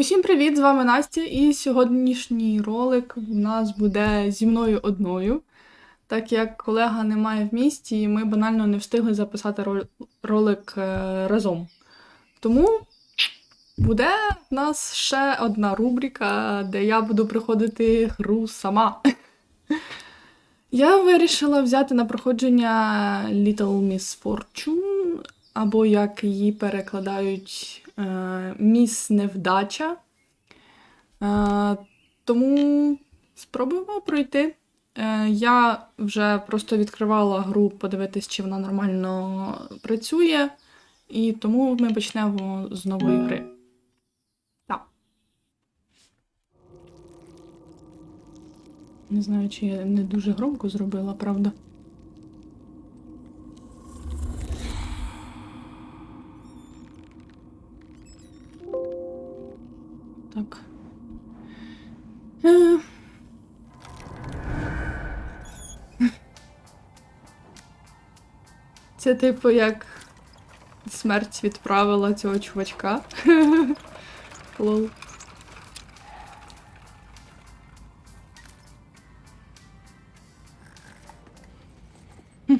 Усім привіт! З вами Настя, і сьогоднішній ролик у нас буде зі мною одною, так як колега немає в місті, і ми банально не встигли записати ролик е, разом. Тому буде в нас ще одна рубрика, де я буду приходити гру сама. Я вирішила взяти на проходження Little Miss Fortune, або як її перекладають Міс Невдача. Е, тому спробуємо пройти. Е, я вже просто відкривала гру, подивитись, чи вона нормально працює, і тому ми почнемо з нової гри. Так. Не знаю, чи я не дуже громко зробила, правда. Це типу як смерть відправила цього чувачка. Лол.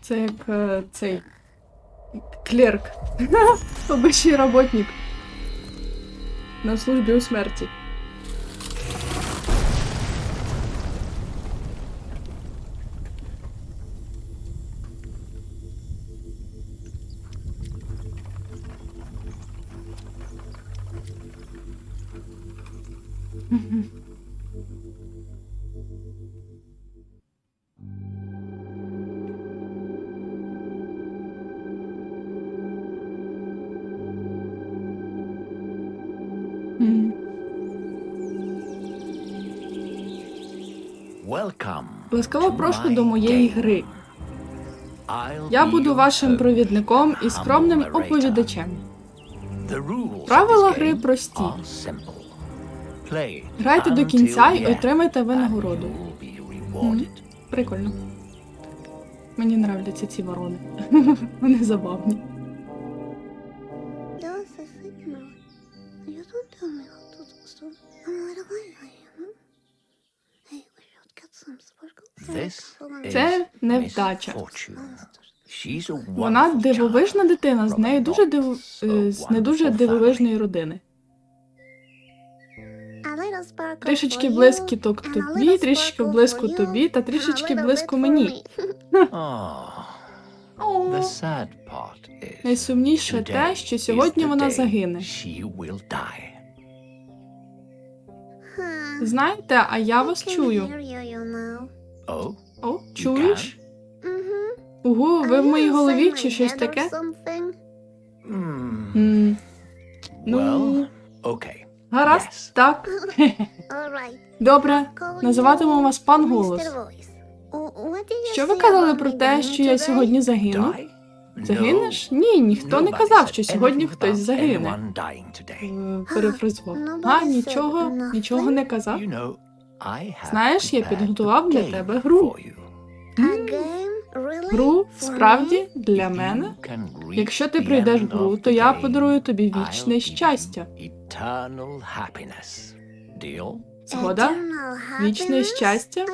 Це як е, цей клерк. Обичний роботник. На службі у смерті. Ласкаво прошу до моєї гри. Я буду вашим провідником і скромним оповідачем. Правила гри прості. Грайте до кінця і отримайте винагороду. Прикольно. Мені нравляться ці ворони. Вони забавні. Це невдача. Вона дивовижна дитина з нею дуже див... е, з не дуже дивовижної родини. Трішечки блискіток тобі, трішечки блиску тобі та трішечки for мені. Ah, Найсумніше те, що сьогодні вона загине. Знаєте, а я вас чую. Oh, О, чуєш? Mhm. Угу, ви в моїй голові чи щось таке? hmm. М, Ну, Well, okay. гаразд, Yes. так. All right. Добре, називатиму вас пан. Голос. Oh, Що ви казали про те, що я сьогодні загину? Die? Загинеш? Ні, ніхто не казав, що сьогодні хтось загине. Е, Перефразував. А, нічого, нічого не казав. You know, Знаєш, я підготував для тебе гру. Гру справді для мене. Якщо ти end гру, то я подарую тобі вічне щастя. Згода? Вічне щастя?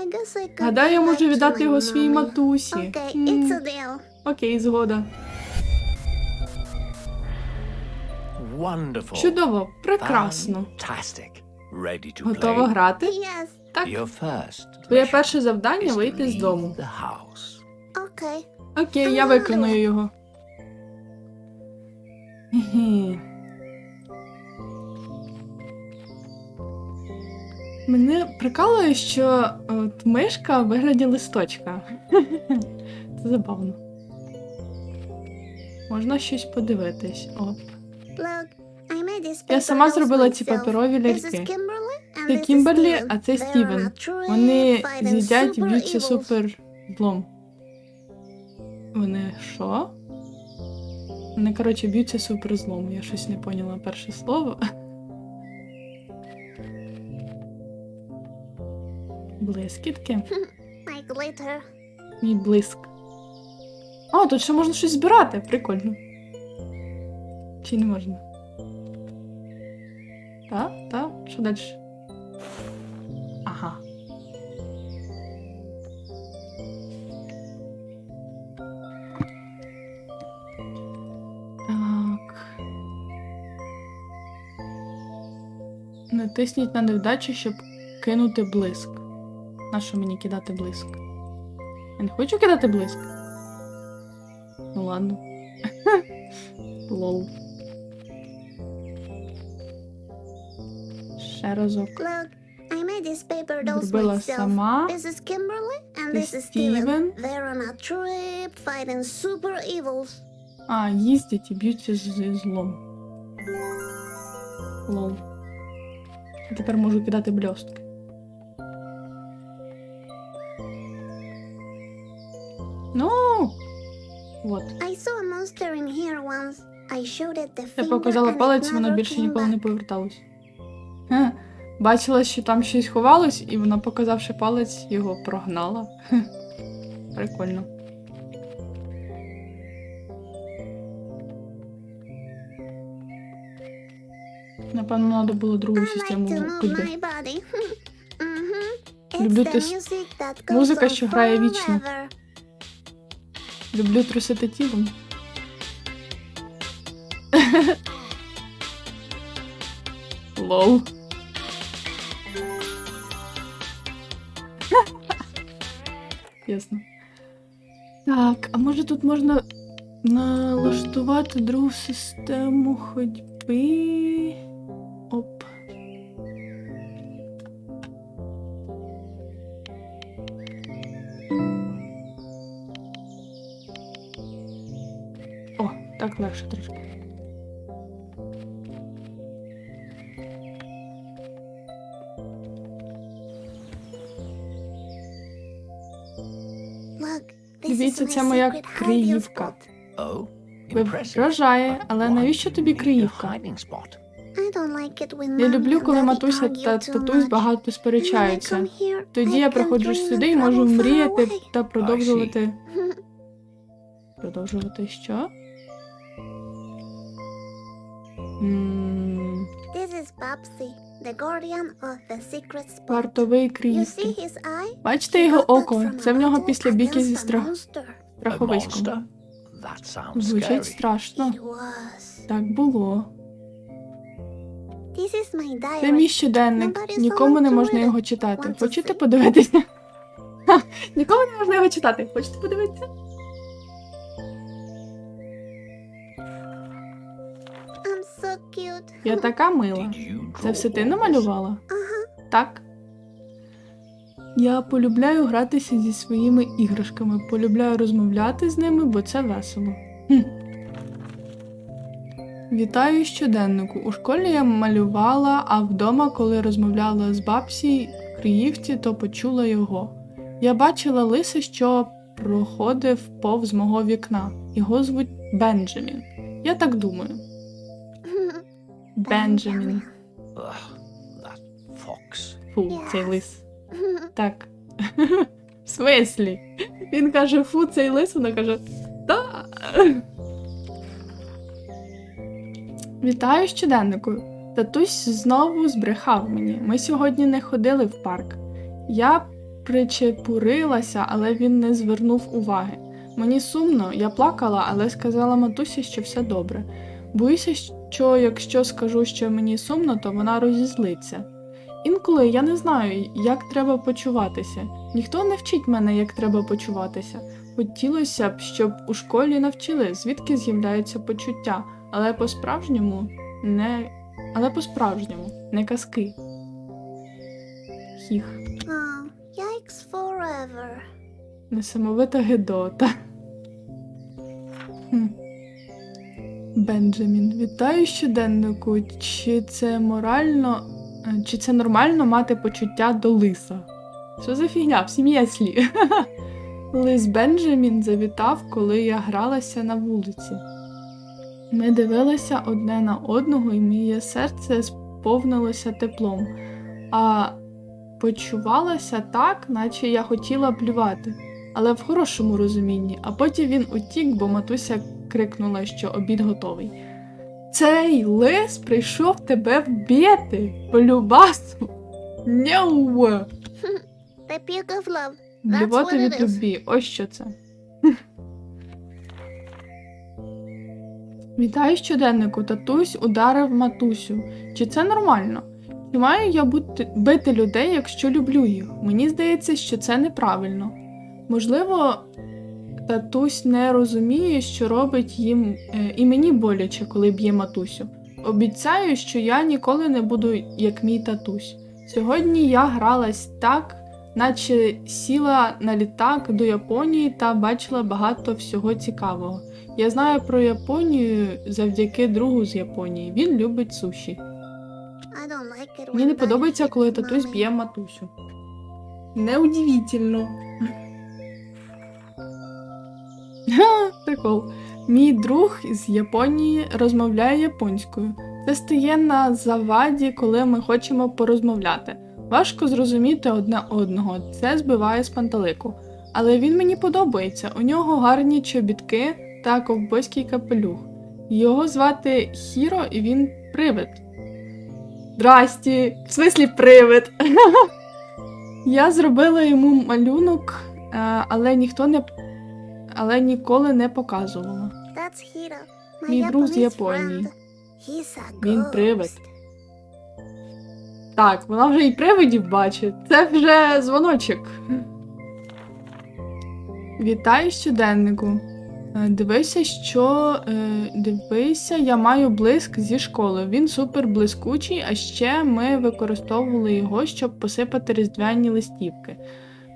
Гадаю, я можу віддати його своїй матусі. М. Окей, згода. Чудово, прекрасно. Fantastic. Ready to Готова грати? Yes, Так. Твоє перше завдання вийти з дому. the house. okay. Окей, я виконую його. Мене прикалує, що от мишка в вигляді листочка. Це забавно. Можна щось подивитись. Оп. Я сама зробила ці паперові ляльки. Це Кімберлі, а це Стівен. Вони з'їдять evils. супер злом. Вони що? Вони, коротше, б'ються супер злом. Я щось не поняла перше слово. Блискітки. Мій блиск. О, тут ще можна щось збирати. Прикольно. Чи не можна? Що далі? Ага. Так. Натисніть на невдачу, щоб кинути блиск. Нащо мені кидати блиск? Я не хочу кидати блиск. Ну ладно. Лол. On a trip fighting super evils. А, їздять і б'ються з- злом. Лол. Тепер можу кидати блістки. Ну. Вот. I saw a monster in here once. I showed it the Я показала палець, воно більше ніколи не поверталось. Бачила, що там щось ховалось, і вона, показавши палець, його прогнала. Прикольно. Напевно, треба було другу систему. It's Люблю тис- музика, що грає вічно. Люблю трусити тілом. Лол. А може тут можна налаштувати другу систему ходьби. Дивіться, це моя криївка. Oh, Ви- Вражає, але навіщо тобі криївка? Я люблю, коли матуся та татусь багато сперечаються. Тоді я приходжу сюди і можу мріяти та продовжувати. Продовжувати що? Вартовий eye? Бачите його око? Це в нього після бійки зі страх... страховиськом. monster? That sounds Звучить страшно. Так було. This is my diary. Це мій щоденник. Нікому не можна його читати. Хочете подивитися? Нікому не можна його читати. Хочете подивитися? Cute. Я така мила. Це все ти намалювала? Ага. Так. Я полюбляю гратися зі своїми іграшками, полюбляю розмовляти з ними, бо це весело. Хм. Вітаю щоденнику. У школі я малювала, а вдома, коли розмовляла з бабсі в Криївці, то почула його. Я бачила лиса, що проходив повз мого вікна. Його звуть Бенджамін. Я так думаю. Бенджамін. Fox. Фу, цей лис. Так. В смислі? Він каже, фу, цей лис, вона каже, та. Вітаю щоденнику. Татусь знову збрехав мені. Ми сьогодні не ходили в парк. Я причепурилася, але він не звернув уваги. Мені сумно, я плакала, але сказала матусі, що все добре. Боюся, що якщо скажу, що мені сумно, то вона розізлиться. Інколи я не знаю, як треба почуватися. Ніхто не вчить мене, як треба почуватися. Хотілося б, щоб у школі навчили, звідки з'являються почуття, але по-справжньому не. Але по-справжньому не казки. Хіх. Oh, yikes forever. Несамовита Гедота. Бенджамін, вітаю щоденнику. Чи це морально. е, Чи це нормально мати почуття до лиса? Що за фігня? В сім'ї слі. Лис Бенджамін завітав, коли я гралася на вулиці. Ми дивилися одне на одного, і моє серце сповнилося теплом, а почувалася так, наче я хотіла плювати. але в хорошому розумінні, а потім він утік, бо матуся крикнула, що обід готовий. Цей лис прийшов тебе вбити, полюбасу. Няу! Блювати what від is. Ось що це. Вітаю щоденнику. Татусь ударив матусю. Чи це нормально? Чи маю я бути, бити людей, якщо люблю їх? Мені здається, що це неправильно. Можливо, татусь не розуміє, що робить їм е, і мені боляче, коли б'є матусю. Обіцяю, що я ніколи не буду як мій татусь. Сьогодні я гралась так, наче сіла на літак до Японії та бачила багато всього цікавого. Я знаю про Японію завдяки другу з Японії. Він любить суші. Мені не подобається, коли татусь б'є матусю. Неудивительно. Прикол. Мій друг з Японії розмовляє японською. Це стає на заваді, коли ми хочемо порозмовляти. Важко зрозуміти одне одного, це збиває з пантелику. Але він мені подобається. У нього гарні чобітки та ковбойський капелюх. Його звати Хіро, і він привид. Здрасті, в смислі привид. Я зробила йому малюнок, е, але ніхто не але ніколи не показувала. Мій друг з Японії. Він привид. Так, вона вже і привидів бачить. Це вже дзвоночок. Вітаю щоденнику. Е, Дивися, що е, дивися, я маю блиск зі школи. Він супер блискучий, а ще ми використовували його, щоб посипати різдвяні листівки.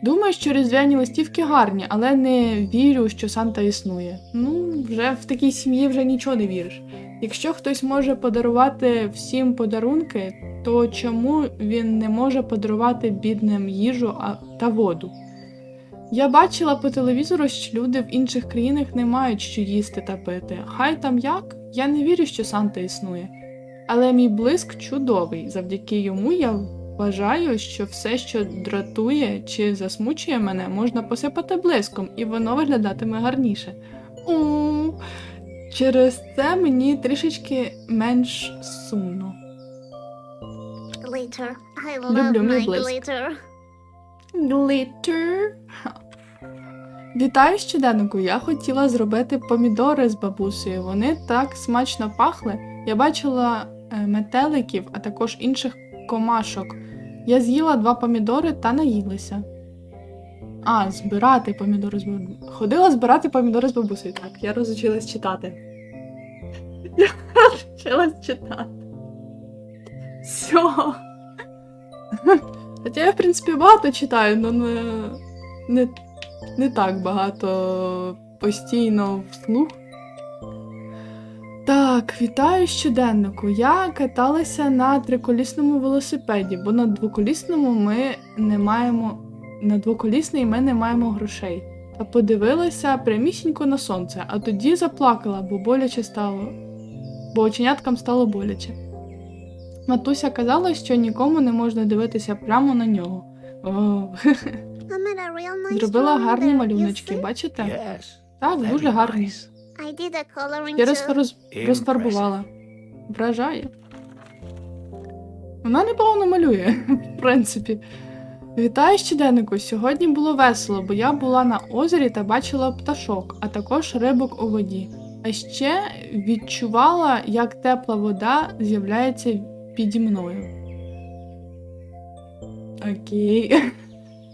Думаю, що різдвяні листівки гарні, але не вірю, що Санта існує. Ну, вже в такій сім'ї вже нічого не віриш. Якщо хтось може подарувати всім подарунки, то чому він не може подарувати бідним їжу та воду? Я бачила по телевізору, що люди в інших країнах не мають що їсти та пити. Хай там як, я не вірю, що Санта існує. Але мій блиск чудовий. Завдяки йому я вважаю, що все, що дратує чи засмучує мене, можна посипати блиском, і воно виглядатиме гарніше. У через це мені трішечки менш сумно. Glitter. I Люблю love мій my блиск. glitter. Glitter. Вітаю щоденнику. Я хотіла зробити помідори з бабусею. Вони так смачно пахли. Я бачила е, метеликів, а також інших комашок. Я з'їла два помідори та наїлася. А, збирати помідори з бабусею. Ходила збирати помідори з бабусею. Так, я розучилась читати. Я розучилась читати. Все. Хоча я, в принципі, багато читаю, але не, не, не так багато постійно вслух. Так, вітаю щоденнику. Я каталася на триколісному велосипеді, бо на двоколісному ми не маємо. На двоколісний ми не маємо грошей. Та подивилася прямісінько на сонце, а тоді заплакала, бо боляче стало. Бо оченяткам стало боляче. Матуся казала, що нікому не можна дивитися прямо на нього. О, зробила гарні малюночки, бачите? Так, дуже гарні. I did a coloring Я too. розфарбувала. Вражає. Вона непогано малює, в принципі. Вітаю щоденнику. Сьогодні було весело, бо я була на озері та бачила пташок, а також рибок у воді. А ще відчувала, як тепла вода з'являється піді мною. Окей.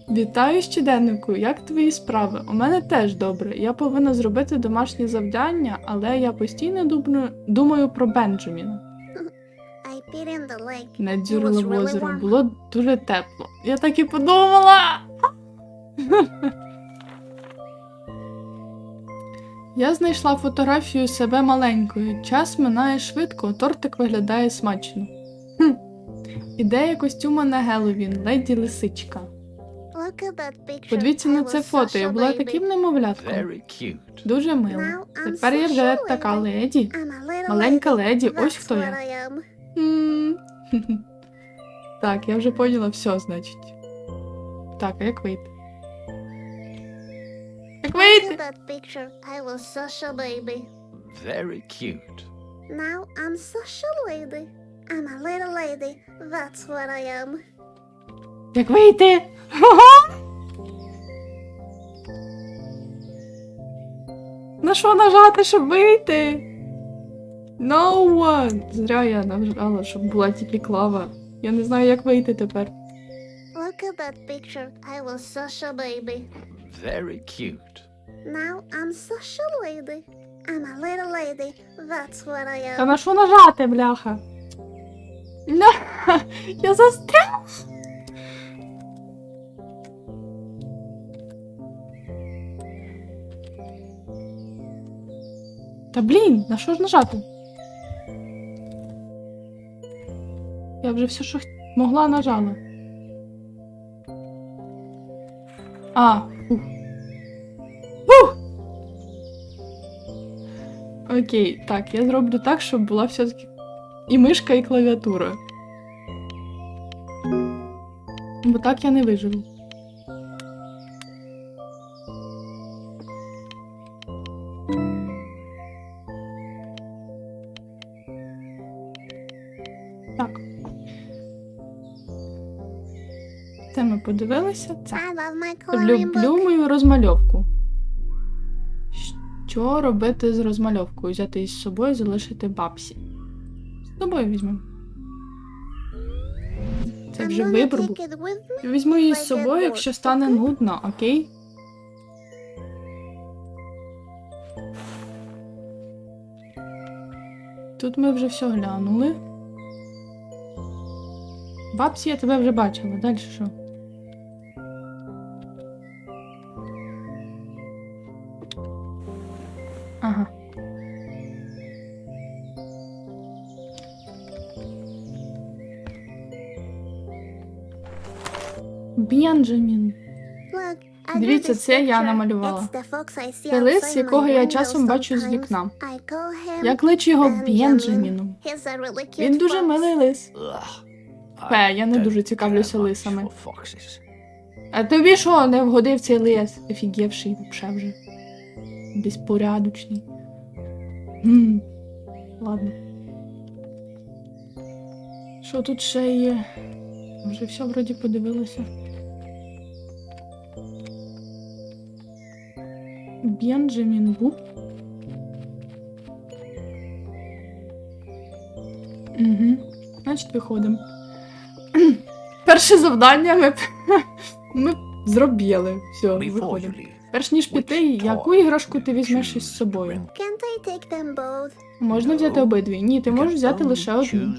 Вітаю щоденнику, як твої справи? У мене теж добре. Я повинна зробити домашнє завдання, але я постійно думаю, думаю про Бенджаміна. I peed in the lake. Не It дзюрила was в озеро. Було дуже тепло. Я так і подумала. Я знайшла фотографію себе маленькою. Час минає швидко, тортик виглядає смачно. Хм. Ідея костюма на Геловін, леді лисичка. Подивіться на це фото. Я була таким немовлятком. Дуже мило. Тепер я вже така леді. Маленька леді, ось хто я. Так, я вже поняла все, значить. Так, а як вийти? Як Look вийти? at that picture. I was such a baby. Very cute. Now I'm such a lady. I'm a little lady. That's what I am. Як вийти? На що нажати, щоб вийти? No one. Зря я нажала, щоб була тільки клава. Я не знаю, як вийти тепер. Look at that picture. I was such a baby. Very cute. Now I'm such a lady. I'm a little lady. That's what I Та am. на що нажати, бляха? На, я застряла. Та блін, на що ж нажати? Я вже все, що могла, нажала. А, ух. Окей, так, я зроблю так, щоб була все-таки і мишка, і клавіатура. Бо так я не виживу. Подивилися. Це. Люблю мою розмальовку. Що робити з розмальовкою? Взяти із собою, залишити бабсі. З собою візьмемо. Це вже gonna вибір. Візьму її з собою, якщо стане нудно, окей? Тут ми вже все глянули. Бабсі, я тебе вже бачила. Далі що? Бенджамін. Дивіться, це я намалювала. Це лис, якого я часом бачу з вікна. Я кличу його. Бенджаміном. Він дуже милий лис. Пе, я не дуже цікавлюся лисами. А тобі що, не вгодив цей лис? Офігівший вообще вже. Безпорядочний. М, Ладно. Що тут ще є? Вже все вроді подивилася. Бенджамін Буб. Угу. Значить, виходимо. Перше завдання ми, ми зробили. Все, виходимо. Перш ніж піти, яку іграшку ти візьмеш із собою? Can't I take them both? Можна взяти обидві. Ні, ти можеш взяти лише одну.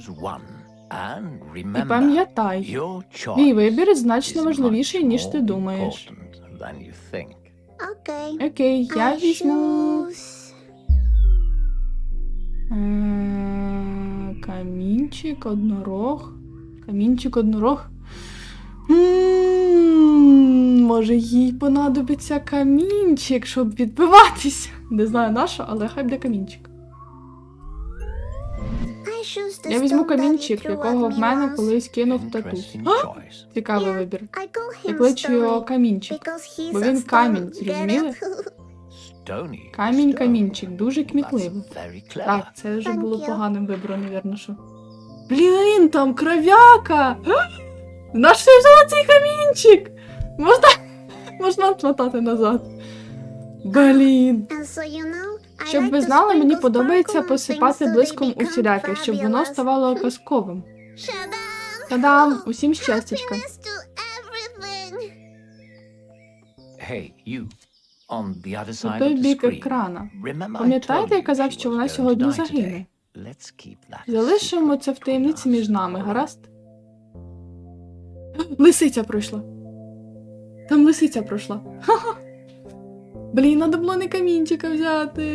І пам'ятай, твій вибір значно важливіший, ніж ти думаєш. Okay. Окей, я I візьму. choose- Е, Камінчик, однорог. Камінчик, однорог. М, Може, їй понадобиться камінчик, щоб відбиватися. Не знаю на що, але хай буде камінчик. Я візьму камінчик, якого в мене колись кинув А. Цікавий вибір. Я кличу його камінчик. бо він камінь, зрозуміли? Камінь камінчик, дуже кмітливий. Так, це вже було поганим вибором, навірно, що. Блін, там кров'яка! Наш цей камінчик? Можна, можна отмотати назад. Блін. Щоб ви знали, мені подобається посипати блиском усіляке, щоб воно ставало казковим. Та-дам! Усім щастячка. Hey, you. Side той бік екрана. Пам'ятаєте, я казав, що вона сьогодні загине? Залишимо це в таємниці між нами, гаразд? Лисиця пройшла. Там лисиця пройшла. Ха-ха. Блін, треба було не камінчика взяти.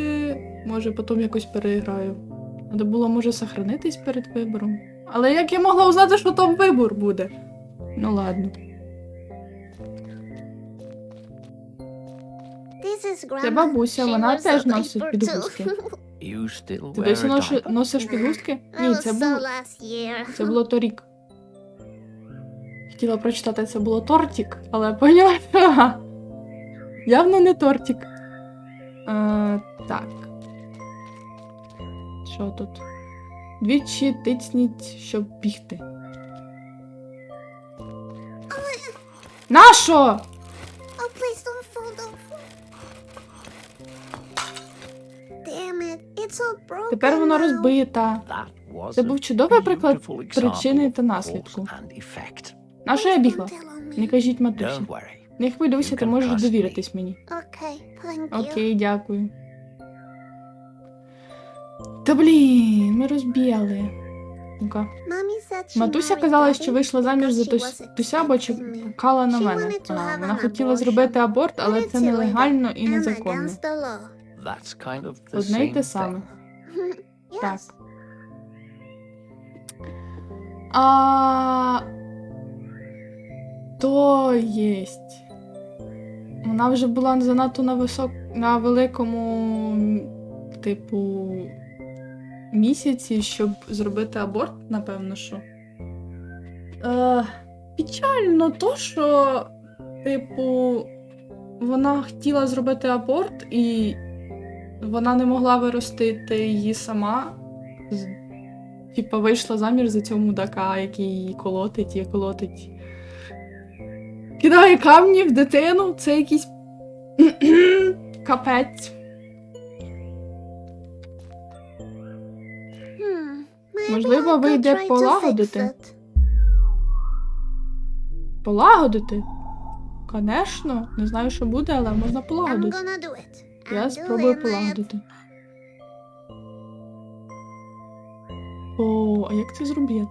Може, потім якось переіграю. Треба було, може, сохранитись перед вибором. Але як я могла узнати, що там вибор буде? Ну ладно. Це бабуся, вона теж носить підгузки. Ти досі a носиш підгузки? Ні, це було, це було торік. Хотіла прочитати, це було тортік, але поняла. Явно не тортик. Е, так. Що тут? Двічі тицніть, щоб бігти. Нащо? Oh, please don't fall, don't fall. Damn it, it's all broken Тепер вона now. розбита. Це був чудовий приклад причини та наслідку. effect. Нащо я бігла? Не кажіть матусі. Не хвилюйся, ти можеш довіритись мені. You. Окей, дякую. Та блін, ми розбігли. Ну-ка. Матуся казала, що вийшла заміж за she Туся, бо чекала на мене. А, Вона хотіла зробити аборт, але це нелегально і незаконно. Одне й те саме. Так. А... То єсть. Вона вже була занадто на висок... на великому, типу, місяці, щоб зробити аборт, напевно, що. Е, печально то, що, типу, вона хотіла зробити аборт, і вона не могла виростити її сама. Типа вийшла заміж за цього мудака, який її колотить і колотить. Кидає камні в дитину, це якийсь капець. Можливо, вийде полагодити. Полагодити? Конечно, не знаю, що буде, але можна полагодити. Я спробую полагодити. О, а як це зробити?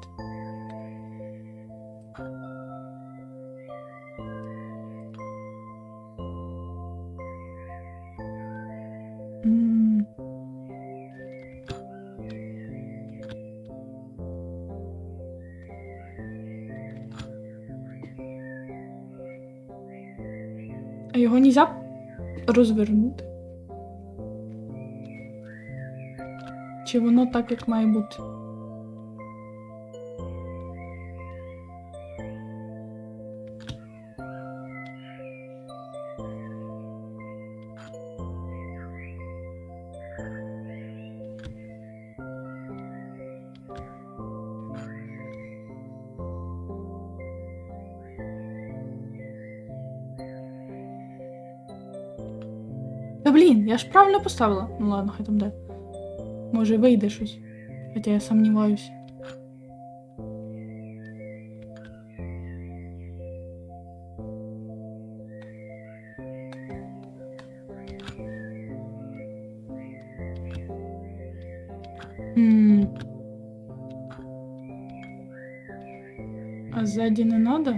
А його нельзя розвернути? Чи воно так, як має бути? Я ж правильно поставила. Ну ладно, хай там де. Може вийде щось. Хоча я сумніваюся. А сзади не надо?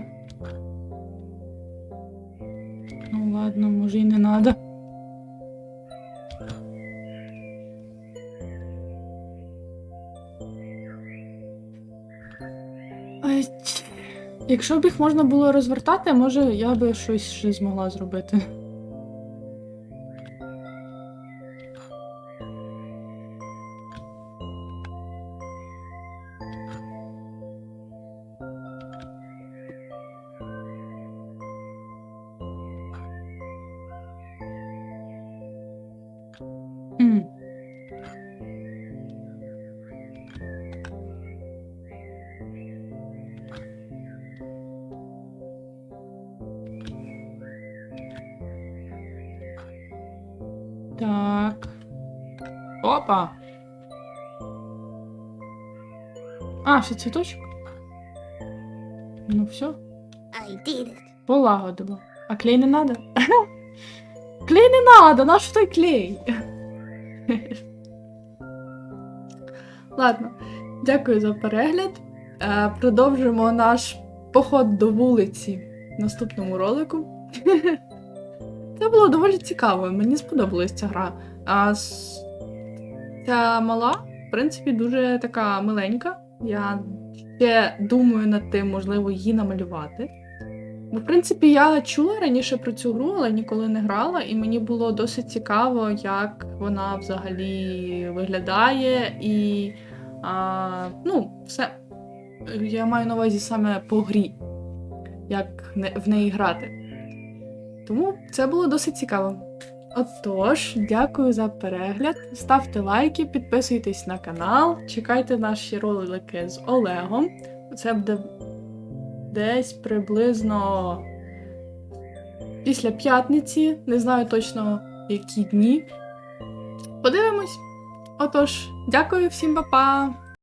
Ну ладно, може і не надо. Якщо б їх можна було розвертати, може я би щось ще змогла зробити. М. Опа. А, ще цвіточок. Ну все, I did it. полагодила. А клей не надо? клей не надо, наш той клей. Ладно, дякую за перегляд. Е, Продовжимо наш поход до вулиці в наступному ролику. Це було доволі цікаво, мені сподобалась ця гра. А ця мала, в принципі, дуже така миленька. Я ще думаю над тим, можливо, її намалювати. Бо, в принципі, я чула раніше про цю гру, але ніколи не грала, і мені було досить цікаво, як вона взагалі виглядає, і а, ну, все. Я маю на увазі саме по грі, як в неї грати. Тому це було досить цікаво. Отож, дякую за перегляд. Ставте лайки, підписуйтесь на канал, чекайте наші ролики з Олегом. Це буде десь приблизно після п'ятниці, не знаю точно які дні. Подивимось. Отож, дякую всім, па-па!